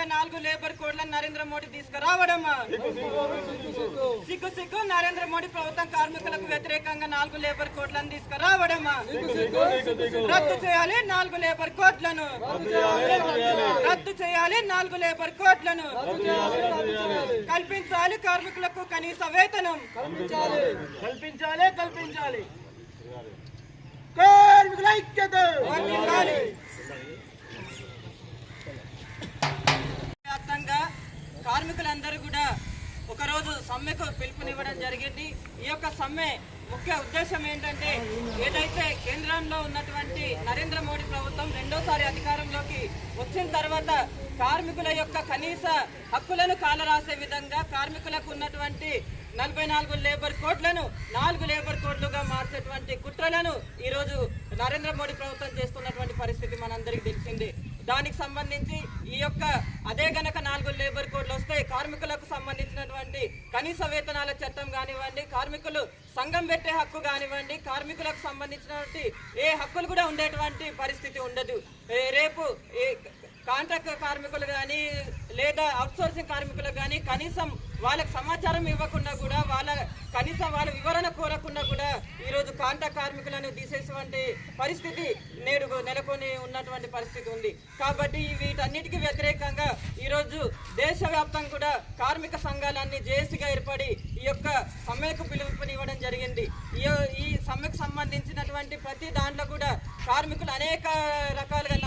ఏకంగా నాలుగు లేబర్ కోడ్లను నరేంద్ర మోడీ తీసుకురావడం సిగ్గు సిగ్గు. నరేంద్ర మోడీ ప్రభుత్వం కార్మికులకు వ్యతిరేకంగా నాలుగు లేబర్ కోడ్లను తీసుకురావడం రద్దు చేయాలి నాలుగు లేబర్ కోడ్లను. రద్దు చేయాలి నాలుగు లేబర్ కోడ్లను. కల్పించాలి కార్మికులకు కనీస వేతనం. కల్పించాలి కల్పించాలి కల్పించాలి. సమ్మెకు పిలుపునివ్వడం జరిగింది. ఈ యొక్క సమ్మె ముఖ్య ఉద్దేశం ఏంటంటే ఏదైతే కేంద్రంలో ఉన్నటువంటి నరేంద్ర మోడీ ప్రభుత్వం రెండోసారి అధికారంలోకి వచ్చిన తర్వాత కార్మికుల యొక్క కనీస హక్కులను కాలరాసే విధంగా కార్మికులకు ఉన్నటువంటి నలభై నాలుగు లేబర్ కోడ్లను నాలుగు లేబర్ కోడ్లుగా మార్చేటువంటి కుట్రలను ఈరోజు నరేంద్ర మోడీ ప్రభుత్వం చేస్తున్నటువంటి పరిస్థితి మనందరికీ తెలిసింది. దానికి సంబంధించి ఈ యొక్క అదే గనక నాలుగు లేబర్ కోడ్లు వస్తే కార్మికులకు సంబంధించినటువంటి కనీస వేతనాల చట్టం కానివ్వండి కార్మికులు సంఘం పెట్టే హక్కు కానివ్వండి కార్మికులకు సంబంధించినటువంటి ఏ హక్కులు కూడా ఉండేటువంటి పరిస్థితి ఉండదు. రేపు ఏ కాంట్రాక్ట్ కార్మికులు కానీ లేదా అవుట్సోర్సింగ్ కార్మికులు కానీ కనీసం వాళ్ళకి సమాచారం ఇవ్వకుండా కూడా వాళ్ళ కనీసం వాళ్ళ వివరణ కోరకుండా కూడా ఈరోజు కాంట్రాక్ట్ కార్మికులను తీసేటువంటి పరిస్థితి నేడు నెలకొని ఉన్నటువంటి పరిస్థితి ఉంది. కాబట్టి వీటన్నిటికీ వ్యతిరేకంగా ఈరోజు దేశవ్యాప్తంగా కూడా కార్మిక సంఘాలన్నీ జేఏసీగా ఏర్పడి ఈ యొక్క సమ్మెకు పిలుపునివ్వడం జరిగింది. ఈ ఈ సమ్మెకు సంబంధించినటువంటి ప్రతి దాంట్లో కూడా కార్మికులు అనేక రకాలుగా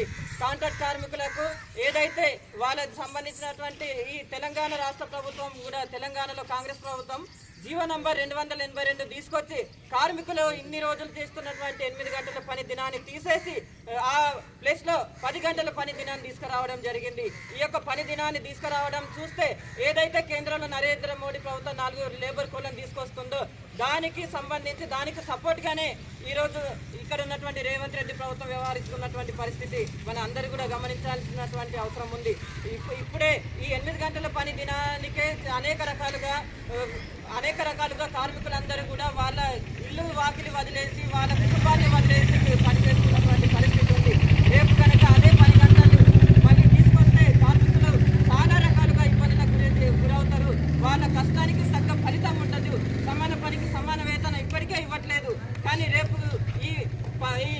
ఉంది. కాంట్రాక్ట్ కార్మికులకు ఏదైతే వాళ్ళకి సంబంధించినటువంటి ఈ తెలంగాణ రాష్ట్ర ప్రభుత్వం కూడా తెలంగాణలో కాంగ్రెస్ ప్రభుత్వం జీవో నంబర్ రెండు వందల ఎనభై రెండు తీసుకొచ్చి కార్మికులు ఇన్ని రోజులు చేస్తున్నటువంటి ఎనిమిది గంటల పని దినాన్ని తీసేసి ఆ ప్లేస్లో పది గంటల పని దినాన్ని తీసుకురావడం జరిగింది. ఈ యొక్క పని దినాన్ని తీసుకురావడం చూస్తే ఏదైతే కేంద్రంలో నరేంద్ర మోడీ ప్రభుత్వం నాలుగు లేబర్ కోళ్ళను తీసుకొస్తుందో దానికి సంబంధించి దానికి సపోర్ట్గానే ఈరోజు ఈ రోజు ఇక్కడ ఉన్నటువంటి రేవంత్ రెడ్డి ప్రభుత్వం వ్యవహరిస్తున్నటువంటి పరిస్థితి మన అందరూ కూడా గమనించాల్సినటువంటి అవసరం ఉంది. ఇప్పు- ఇప్పుడే ఈ ఎనిమిది గంటల పని దినానికే అనేక రకాలుగా అనేక రకాలుగా కార్మికులందరూ కూడా వాళ్ళ ఇల్లు వాకిలి వదిలేసి వాళ్ళ కుటుంబాన్ని వదిలేసి పనిచేస్తున్నారు చేస్తున్నటువంటి పరిస్థితి ఉంది రేపు కనుక అదే పని గంటలు మళ్ళీ తీసుకొస్తే కార్మికులు చాలా రకాలుగా ఇబ్బందులకు గురి గురవుతారు వాళ్ళ కష్టానికి తగ్గ ఫలితం ఉండదు సమాన పనికి సమాన వేతనం ఇప్పటికే ఇవ్వట్లేదు కానీ రేపు ఈ ప- ఈ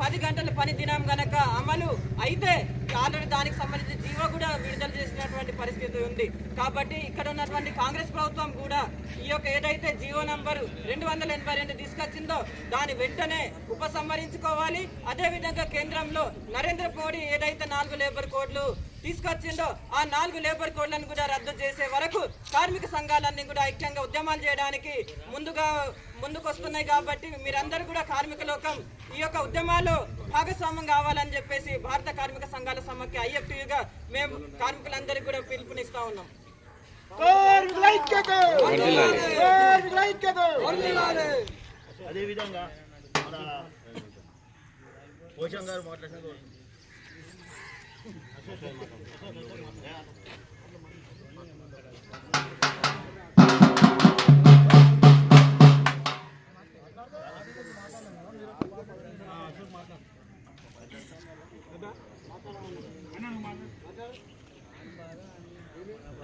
పది గంటల పని దినం గనక అమలు అయితే ఆల్రెడీ దానికి సంబంధించి జీవో కూడా విడుదల చేసినటువంటి పరిస్థితి ఉంది. కాబట్టి ఇక్కడ ఉన్నటువంటి కాంగ్రెస్ ప్రభుత్వం కూడా ఈ యొక్క ఏదైతే జీవో నంబరు రెండు వందల ఎనభై రెండు తీసుకొచ్చిందో దాని వెంటనే ఉపసంహరించుకోవాలి. అదేవిధంగా కేంద్రంలో నరేంద్ర మోడీ ఏదైతే నాలుగు లేబర్ కోడ్లు తీసుకొచ్చిందో ఆ నాలుగు లేబర్ కోడ్లను కూడా రద్దు చేసే వరకు కార్మిక సంఘాలన్నీ కూడా ఐక్యంగా ఉద్యమాలు చేయడానికి ముందుగా ముందుకు వస్తున్నాయి కాబట్టి మీరందరూ కూడా కార్మిక లోకం ఈ యొక్క ఉద్యమాల్లో భాగస్వామ్యం కావాలని చెప్పేసి భారత కార్మిక సంఘాల సమ్మకి ఐఎఫ్టీగా మేము కార్మికులందరికీ కూడా పిలుపునిస్తా ఉన్నాం. అదేవిధంగా పోషం గారు మాట్లాడిన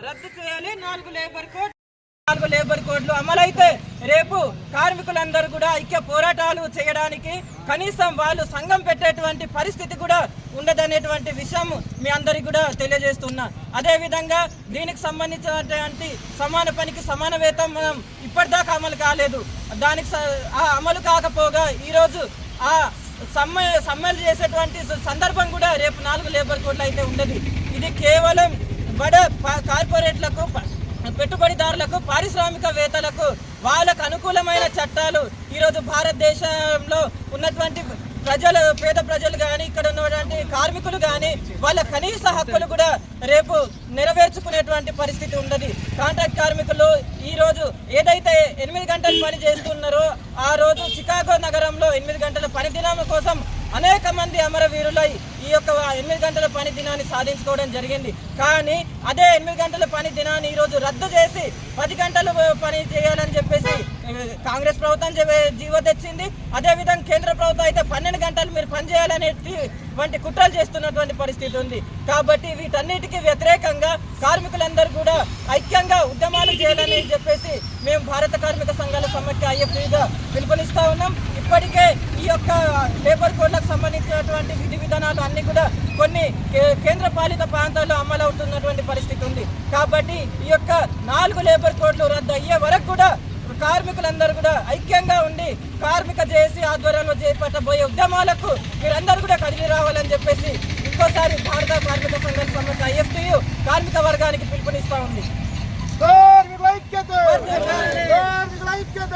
రద్దు చేయాలి. నాలుగు లేబర్ కోడ్ నాలుగు లేబర్ కోడ్లు అమలైతే రేపు కార్మికులందరూ కూడా ఐక్య పోరాటాలు చేయడానికి కనీసం వాళ్ళు సంఘం పెట్టేటువంటి పరిస్థితి కూడా ఉండదనేటువంటి విషయం మీ అందరికి కూడా తెలియజేస్తున్నా. అదేవిధంగా దీనికి సంబంధించినటువంటి సమాన పనికి సమాన వేతనం ఇప్పటిదాకా అమలు కాలేదు. దానికి ఆ అమలు కాకపోగా ఈరోజు ఆ సమ్మె సమ్మెలు చేసేటువంటి సందర్భం కూడా రేపు నాలుగు లేబర్ కోడ్లు అయితే ఉండదు. ఇది కేవలం బడ ప- కార్పొరేట్లకు పెట్టుబడిదారులకు పారిశ్రామికవేత్తలకు వాళ్ళకు అనుకూలమైన చట్టాలు ఈరోజు భారతదేశంలో ఉన్నటువంటి ప్రజలు పేద ప్రజలు కానీ ఇక్కడ ఉన్నటువంటి కార్మికులు కానీ వాళ్ళ కనీస హక్కులు కూడా రేపు నెరవేర్చుకునేటువంటి పరిస్థితి ఉన్నది. కాంట్రాక్ట్ కార్మికులు ఈరోజు ఏదైతే ఎనిమిది గంటలు పని చేస్తున్నారో ఆ రోజు చికాగో నగరంలో ఎనిమిది గంటల పని దినం కోసం అనేక మంది అమరవీరులై యొక్క ఎనిమిది గంటల పని దినాన్ని సాధించుకోవడం జరిగింది. కానీ అదే ఎనిమిది గంటల పని దినాన్ని ఈరోజు రద్దు చేసి పది గంటలు పని చేయాలని చెప్పేసి కాంగ్రెస్ ప్రభుత్వం జీవ జీవో తెచ్చింది. అదే విధంగా కేంద్ర ప్రభుత్వం అయితే పన్నెండు గంటలు మీరు పనిచేయాలనేటువంటి కుట్రలు చేస్తున్నటువంటి పరిస్థితి ఉంది. కాబట్టి వీటన్నిటికీ వ్యతిరేకంగా కార్మికులందరూ కూడా ఐక్యంగా ఉద్యమాలు చేయాలని చెప్పేసి మేము భారత కార్మిక సంఘాల అయ్యే ఫ్రీగా పిలుపునిస్తా ఉన్నాం. ఇప్పటికే ఈ యొక్క లేబర్ కోడ్లకు సంబంధించినటువంటి విధి విధానాలు అన్ని కూడా కొన్ని కేంద్ర పాలిత ప్రాంతాల్లో అమలు అవుతున్నటువంటి పరిస్థితి ఉంది. కాబట్టి ఈ యొక్క నాలుగు లేబర్ కోడ్లు రద్దు అయ్యే వరకు కూడా కార్మికులందరూ కూడా ఐక్యంగా ఉండి కార్మిక జేఏసీ ఆధ్వర్యంలో చేపట్టబోయే ఉద్యమాలకు మీరందరూ కూడా కదిలి రావాలని చెప్పేసి ఇంకోసారి భారత కార్మిక సంఘం సంబంధించిన ఐఎఫ్టియు కార్మిక వర్గానికి పిలుపునిస్తా ఉంది. కార్మికుల ఐక్యత!